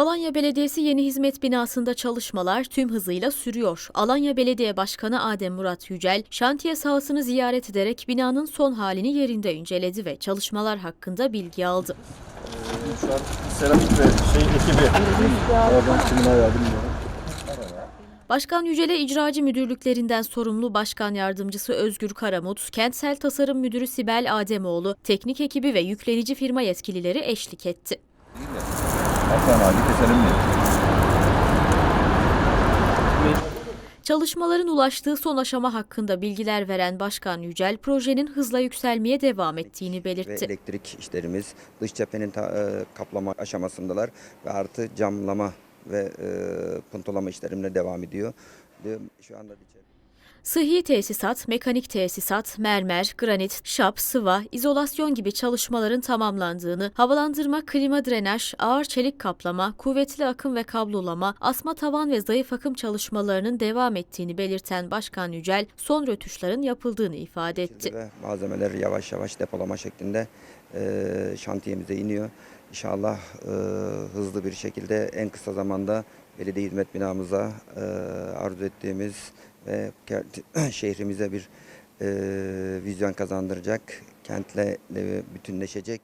Alanya Belediyesi Yeni Hizmet Binası'nda çalışmalar tüm hızıyla sürüyor. Alanya Belediye Başkanı Adem Murat Yücel, şantiye sahasını ziyaret ederek binanın son halini yerinde inceledi ve çalışmalar hakkında bilgi aldı. Şu an seramik ve şey ekibi. Aradan kimin ayağı bilmiyorum. Başkan Yücel'e icracı müdürlüklerinden sorumlu Başkan Yardımcısı Özgür Karamut, Kentsel Tasarım Müdürü Sibel Ademoğlu, teknik ekibi ve yüklenici firma yetkilileri eşlik etti. Hasan abi keselim mi? Çalışmaların ulaştığı son aşama hakkında bilgiler veren Başkan Yücel, projenin hızla yükselmeye devam ettiğini ve belirtti. elektrik işlerimiz dış cephenin ta- e, kaplama aşamasındalar ve artı camlama ve e, puntolama işlerimle devam ediyor. Ve Şu anda içeri- Sıhhi tesisat, mekanik tesisat, mermer, granit, şap, sıva, izolasyon gibi çalışmaların tamamlandığını, havalandırma, klima drenaj, ağır çelik kaplama, kuvvetli akım ve kablolama, asma tavan ve zayıf akım çalışmalarının devam ettiğini belirten Başkan Yücel, son rötuşların yapıldığını ifade etti. malzemeler yavaş yavaş depolama şeklinde e, şantiyemize iniyor. İnşallah e, hızlı bir şekilde en kısa zamanda belediye hizmet binamıza e, arzu ettiğimiz ve şehrimize bir e, vizyon kazandıracak, kentle bütünleşecek